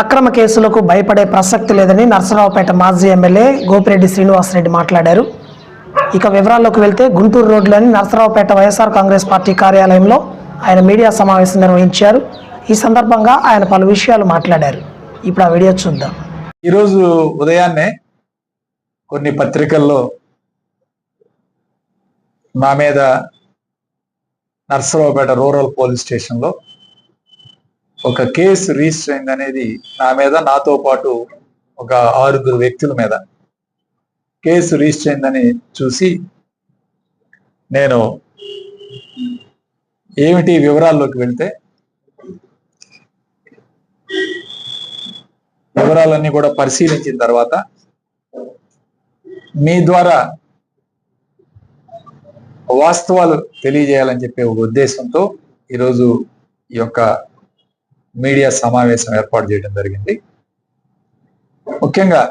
అక్రమ కేసులకు భయపడే ప్రసక్తి లేదని నర్సరావుపేట మాజీ ఎమ్మెల్యే గోపిరెడ్డి శ్రీనివాసరెడ్డి మాట్లాడారు. ఇక వివరాల్లోకి వెళ్తే గుంటూరు రోడ్లోని నర్సరావుపేట వైఎస్ఆర్ కాంగ్రెస్ పార్టీ కార్యాలయంలో ఆయన మీడియా సమావేశం నిర్వహించారు. ఈ సందర్భంగా ఆయన పలు విషయాలు మాట్లాడారు. ఇప్పుడు ఆ వీడియో చూద్దాం. ఈరోజు ఉదయాన్నే కొన్ని పత్రికల్లో నా మీద నర్సరావుపేట రూరల్ పోలీస్ స్టేషన్లో ఒక కేసు రిజిస్టర్ అయింది అనేది నా మీద నాతో పాటు ఒక ఆరుగురు వ్యక్తుల మీద కేసు రిజిస్టర్ అయిందని చూసి నేను ఏమిటి వివరాల్లోకి వెళ్తే వివరాలన్నీ కూడా పరిశీలించిన తర్వాత మీ ద్వారా వాస్తవాలు తెలియజేయాలని చెప్పే ఒక ఉద్దేశంతో ఈరోజు ఈ యొక్క మీడియా సమావేశం ఏర్పాటు చేయడం జరిగింది. ముఖ్యంగా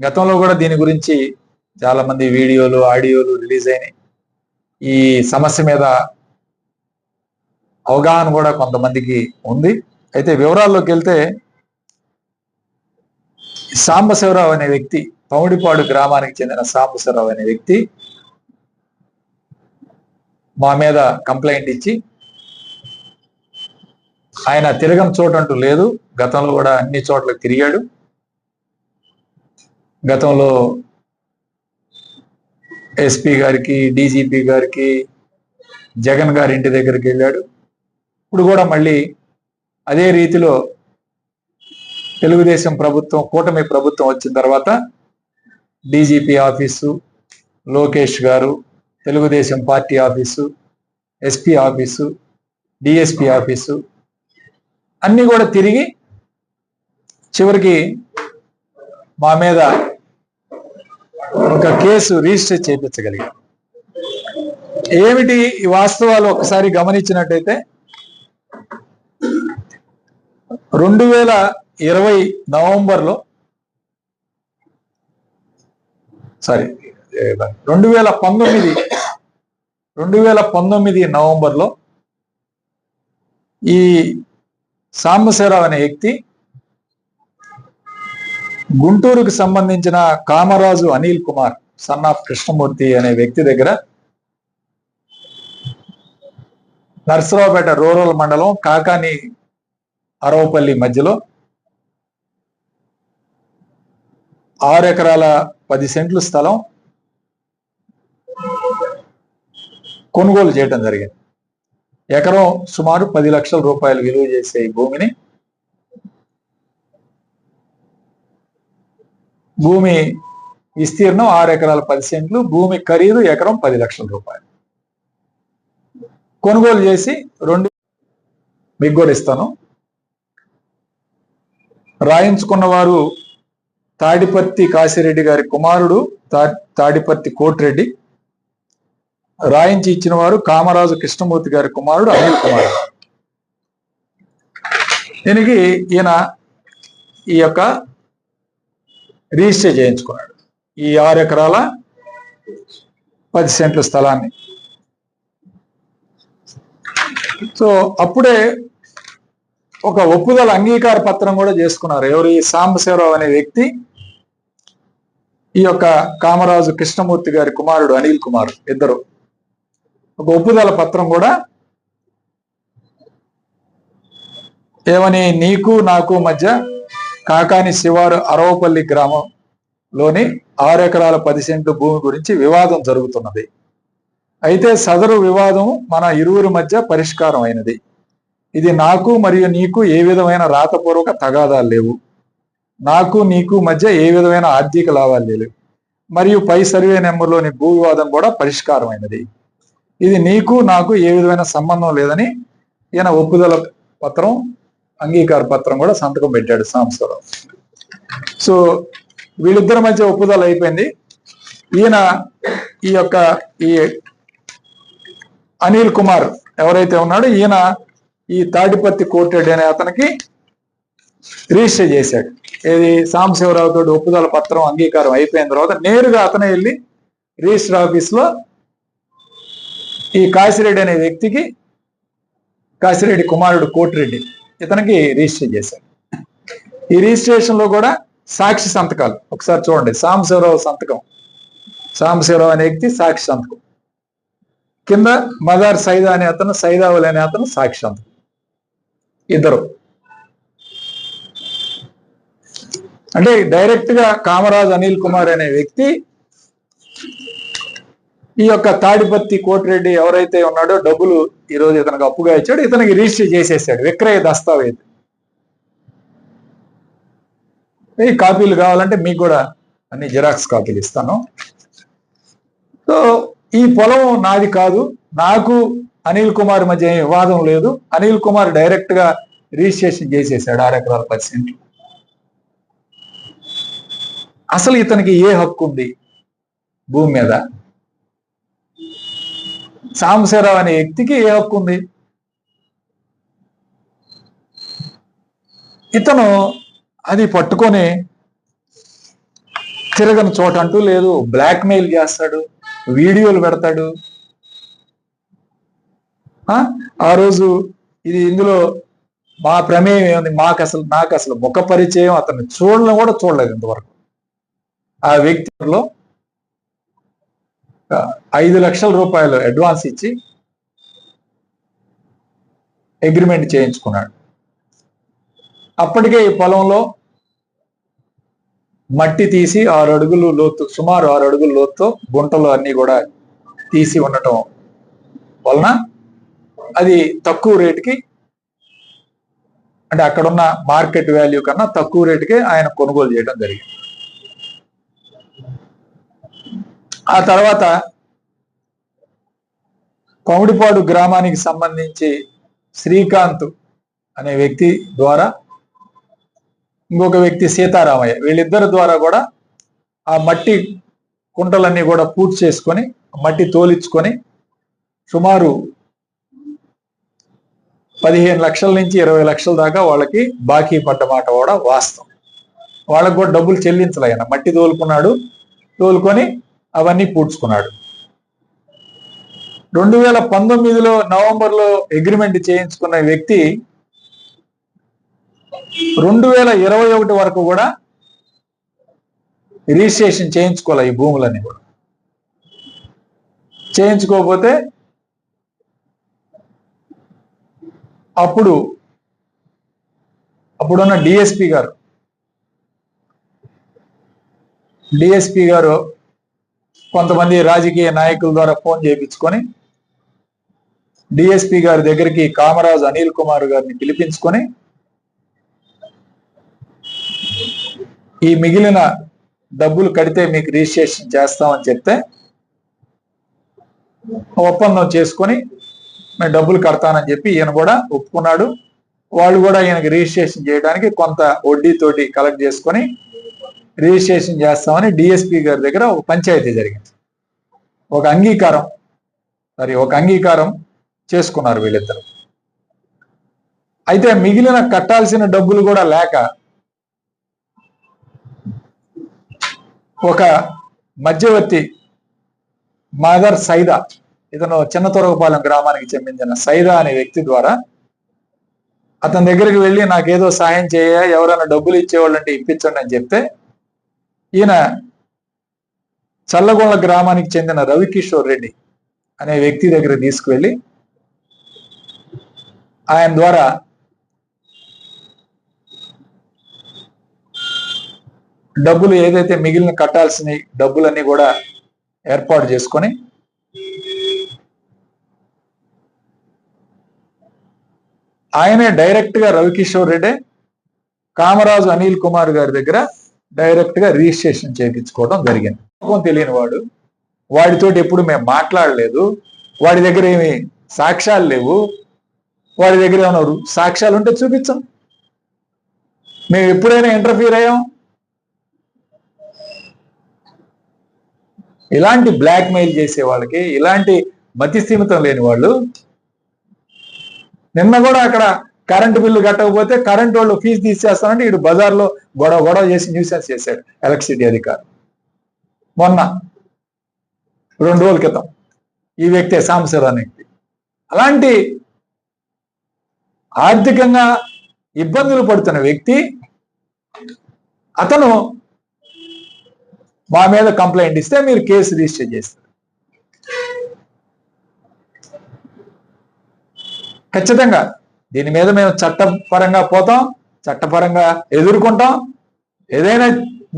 గతంలో కూడా దీని గురించి చాలా మంది వీడియోలు ఆడియోలు రిలీజ్ అయినాయి. ఈ సమస్య మీద అవగాహన కూడా కొంతమందికి ఉంది. అయితే వివరాల్లోకి వెళ్తే సాంబశివరావు అనే వ్యక్తి పౌడిపాడు గ్రామానికి చెందిన సాంబశివరావు అనే వ్యక్తి మా మీద కంప్లైంట్ ఇచ్చి ఆయన తిరగం చోటంటూ లేదు. గతంలో కూడా అన్ని చోట్ల తిరిగాడు. గతంలో ఎస్పీ గారికి డీజీపీ గారికి జగన్ గారి ఇంటి దగ్గరికి వెళ్ళాడు. ఇప్పుడు కూడా మళ్ళీ అదే రీతిలో తెలుగుదేశం ప్రభుత్వం కూటమి ప్రభుత్వం వచ్చిన తర్వాత డీజీపీ ఆఫీసు లోకేష్ గారు Telugu Desam party office SP office DSP office అన్నీ కూడా తిరిగి చివరికి మా మీద ఒక కేసు రిజిస్టర్ చేయించగలిగాం. ఏమిటి ఈ వాస్తవాలు ఒకసారి గమనించినట్టయితే రెండు వేల ఇరవై నవంబర్లో సారీ రెండు వేల పంతొమ్మిది రెండు వేల పంతొమ్మిది నవంబర్లో ఈ సాంబశివరావు అనే వ్యక్తి గుంటూరుకు సంబంధించిన కామరాజు అనిల్ కుమార్ సన్ ఆఫ్ కృష్ణమూర్తి అనే వ్యక్తి దగ్గర నర్సరావుపేట రూరల్ మండలం కాకాని అరవపల్లి మధ్యలో ఆరు ఎకరాల పది సెంట్లు స్థలం కొనుగోలు చేయడం జరిగింది. ఎకరం సుమారు పది లక్షల రూపాయలు విలువ చేసే ఈ భూమిని భూమి విస్తీర్ణం ఆరు ఎకరాల పది సెంట్లు భూమి ఖరీదు ఎకరం పది లక్షల రూపాయలు. కొనుగోలు చేసి రెండు మీకు కూడా ఇస్తాను. రాయించుకున్న వారు తాడిపత్తి కాశిరెడ్డి గారి కుమారుడు తాడిపత్తి కోటిరెడ్డి రాయించి ఇచ్చిన వారు కామరాజు కృష్ణమూర్తి గారి కుమారుడు అనిల్ కుమార్. దీనికి ఈయన ఈ యొక్క రిజిస్టర్ చేయించుకున్నాడు. ఈ ఆరు ఎకరాల పది సెంట్ల స్థలాన్ని. సో అప్పుడే ఒక ఒప్పుదల అంగీకార పత్రం కూడా చేసుకున్నారు. ఎవరు ఈ సాంబశివరావు అనే వ్యక్తి ఈ యొక్క కామరాజు కృష్ణమూర్తి గారి కుమారుడు అనిల్ కుమార్ ఇద్దరు. ఒక ఒప్పుదల పత్రం కూడా ఏమని నీకు నాకు మధ్య కాకాని శివారు అరవపల్లి గ్రామంలోని ఆరు ఎకరాల పది సెంట్లు భూమి గురించి వివాదం జరుగుతున్నది. అయితే సదరు వివాదం మన ఇరువురి మధ్య పరిష్కారం అయినది ఇది నాకు మరియు నీకు ఏ విధమైన రాతపూర్వక తగాదాలు లేవు. నాకు నీకు మధ్య ఏ విధమైన ఆర్థిక లాభాలు లేవు. మరియు పై సర్వే నెంబర్లోని భూ వివాదం కూడా పరిష్కారమైనది. ఇది నీకు నాకు ఏ విధమైన సంబంధం లేదని ఈయన ఒప్పుదల పత్రం అంగీకార పత్రం కూడా సంతకం పెట్టాడు సాంబశివరావు సో వీళ్ళిద్దరి మధ్య ఒప్పుదల అయిపోయింది. ఈయన ఈ యొక్క ఈ అనిల్ కుమార్ ఎవరైతే ఉన్నాడో ఈయన ఈ తాడిపత్తి కోటెడ్ అనే అతనికి రిజిస్టర్ చేశాడు. ఏది? సాంబశివరావు తోటి ఒప్పుదల పత్రం అంగీకారం అయిపోయిన తర్వాత నేరుగా అతనే వెళ్ళి రిజిస్టర్ ఆఫీస్లో ఈ కాశిరెడ్డి అనే వ్యక్తికి కాశిరెడ్డి కుమారుడు కోటిరెడ్డి ఇతనికి రిజిస్టర్ చేశాడు ఈ రిజిస్ట్రేషన్లో కూడా సాక్షి సంతకాలు. ఒకసారి చూడండి. సాంబశివరావు సంతకం. సాంబశివరావు అనే వ్యక్తి సాక్షి సంతకం. కింద మదార్ సైదా అనే అతను సైదావులు అనే అతను సాక్షి సంతకం. ఇద్దరు. అంటే డైరెక్ట్గా కామరాజ్ అనిల్ కుమార్ అనే వ్యక్తి ఈ యొక్క తాడిపత్తి కోటిరెడ్డి ఎవరైతే ఉన్నాడో డబ్బులు ఈ ఇతనికి అప్పుగా ఇచ్చాడు ఇతనికి రిజిస్టర్ చేసేసాడు విక్రయ దస్తావేజ్. ఈ కాపీలు కావాలంటే మీకు కూడా అన్ని జిరాక్స్ కాపీలు ఇస్తాను. సో ఈ పొలం నాది కాదు నాకు అనిల్ కుమార్ మధ్య ఏం వివాదం లేదు. అనిల్ కుమార్ డైరెక్ట్గా రిజిస్ట్రేషన్ చేసేసాడు ఆరు ఎకరాల పది సెంట్లు అసలు ఇతనికి ఏ హక్కు ఉంది భూమి మీద? సాంబశివరావు అనే వ్యక్తికి ఏ హక్కు ఉంది? ఇతను అది పట్టుకొని తిరగని చోట అంటూ లేదు. బ్లాక్ మెయిల్ చేస్తాడు వీడియోలు పెడతాడు. ఆ? ఆ రోజు ఇది ఇందులో మా ప్రమేయం ఏముంది? మాకు అసలు నాకు అసలు ముఖ పరిచయం అతన్ని చూడడం కూడా చూడలేదు ఇంతవరకు. ఆ వ్యక్తిలో ఐదు లక్షల రూపాయలు అడ్వాన్స్ ఇచ్చి అగ్రిమెంట్ చేయించుకున్నాడు. అప్పటికే ఈ పొలంలో మట్టి తీసి ఆరు అడుగులు లోతు సుమారు ఆరు అడుగుల లోతుతో గుంటలు అన్ని కూడా తీసి ఉండటం వలన అది తక్కువ రేటుకి అంటే అక్కడున్న మార్కెట్ వాల్యూ కన్నా తక్కువ రేటుకే ఆయన కొనుగోలు చేయడం జరిగింది. ఆ తర్వాత పౌడిపాడు గ్రామానికి సంబంధించి శ్రీకాంత్ అనే వ్యక్తి ద్వారా ఇంకొక వ్యక్తి సీతారామయ్య వీళ్ళిద్దరి ద్వారా కూడా ఆ మట్టి కుంటలన్నీ కూడా పూర్తి చేసుకొని మట్టి తోలించుకొని సుమారు పదిహేను లక్షల నుంచి ఇరవై లక్షల దాకా వాళ్ళకి బాకీ పడ్డ మాట కూడా వాస్తవం. వాళ్ళకు కూడా డబ్బులు చెల్లించలేన మట్టి తోలుకున్నాడు తోలుకొని అవన్నీ పూడ్చుకున్నాడు. రెండు వేల పంతొమ్మిదిలో నవంబర్లో అగ్రిమెంట్ చేయించుకున్న వ్యక్తి రెండు వేల ఇరవై ఒకటి వరకు కూడా రిజిస్ట్రేషన్ చేయించుకోవాలి ఈ భూములన్నీ కూడా. చేయించుకోకపోతే అప్పుడు అప్పుడున్న డిఎస్పి గారు డిఎస్పి గారు కొంతమంది రాజకీయ నాయకుల ద్వారా ఫోన్ చేయించుకొని డిఎస్పి గారి దగ్గరికి కామరాజ్ అనిల్ కుమార్ గారిని పిలిపించుకొని ఈ మిగిలిన డబ్బులు కడితే మీకు రిజిస్ట్రేషన్ చేస్తామని చెప్తే ఒప్పందం చేసుకొని మేము డబ్బులు కడతానని చెప్పి ఈయన కూడా ఒప్పుకున్నాడు. వాళ్ళు కూడా ఈయనకి రిజిస్ట్రేషన్ చేయడానికి కొంత వడ్డీతోటి కలెక్ట్ చేసుకొని రిజిస్ట్రేషన్ చేస్తామని డిఎస్పి గారి దగ్గర ఒక పంచాయతీ జరిగింది. ఒక అంగీకారం. మరి ఒక అంగీకారం చేసుకున్నారు వీళ్ళిద్దరు. అయితే మిగిలిన కట్టాల్సిన డబ్బులు కూడా లేక ఒక మధ్యవర్తి మదర్ సైదా ఇతను చిన్న తొరగపాలెం గ్రామానికి చెందిన సైదా అనే వ్యక్తి ద్వారా అతని దగ్గరికి వెళ్ళి నాకేదో సాయం చేయ ఎవరైనా డబ్బులు ఇచ్చేవాళ్ళంటే ఇప్పించండి అని చెప్తే ఈయన చల్లగొండ గ్రామానికి చెందిన రవికిషోర్ రెడ్డి అనే వ్యక్తి దగ్గర తీసుకువెళ్ళి ఆయన ద్వారా డబ్బులు ఏదైతే మిగిలిన కట్టాల్సిన డబ్బులన్నీ కూడా ఏర్పాటు చేసుకొని ఆయనే డైరెక్ట్గా రవికిషోర్ రెడ్డి కామరాజు అనిల్ కుమార్ గారి దగ్గర డైరెక్ట్గా రిజిస్ట్రేషన్ చేయించుకోవడం జరిగింది. తెలియని వాడు వాడితోటి ఎప్పుడు మేము మాట్లాడలేదు వాడి దగ్గర ఏమి సాక్ష్యాలు లేవు వాడి దగ్గర ఏమైనా సాక్ష్యాలు ఉంటే చూపించం. మేము ఎప్పుడైనా ఇంటర్ఫీర్ అయ్యాం? ఇలాంటి బ్లాక్మెయిల్ చేసే వాళ్ళకి ఇలాంటి మతి స్థిమితం లేని వాళ్ళు నిన్న కూడా అక్కడ కరెంటు బిల్లు కట్టకపోతే కరెంట్ వాళ్ళు ఫీజు తీసేస్తానంటే ఇటు బజార్లో గొడవ గొడవ చేసి న్యూసెన్స్ చేశాడు ఎలక్ట్రిసిటీ అధికారి మొన్న రెండు రోజుల క్రితం ఈ వ్యక్తి సాంబశివరావు అనే వ్యక్తి. అలాంటి ఆర్థికంగా ఇబ్బందులు పడుతున్న వ్యక్తి అతను మా మీద కంప్లైంట్ ఇస్తే మీరు కేసు రిజిస్టర్ చేస్తారు. ఖచ్చితంగా దీని మీద మేము చట్టపరంగా పోతాం చట్టపరంగా ఎదుర్కొంటాం. ఏదైనా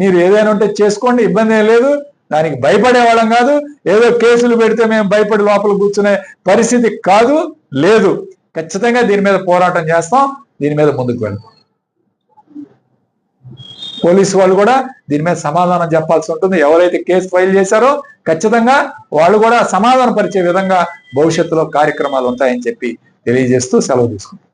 మీరు ఏదైనా ఉంటే చేసుకోండి ఇబ్బంది ఏం లేదు. దానికి భయపడే వాళ్ళం కాదు. ఏదో కేసులు పెడితే మేము భయపడి లోపల కూర్చునే పరిస్థితి కాదు లేదు. ఖచ్చితంగా దీని మీద పోరాటం చేస్తాం దీని మీద ముందుకు వెళ్తాం. పోలీసు వాళ్ళు కూడా దీని మీద సమాధానం చెప్పాల్సి ఉంటుంది. ఎవరైతే కేసు ఫైల్ చేశారో ఖచ్చితంగా వాళ్ళు కూడా సమాధానం పరిచే విధంగా భవిష్యత్తులో కార్యక్రమాలు ఉంటాయని చెప్పి తెలియజేస్తూ సెలవు తీసుకుంటాం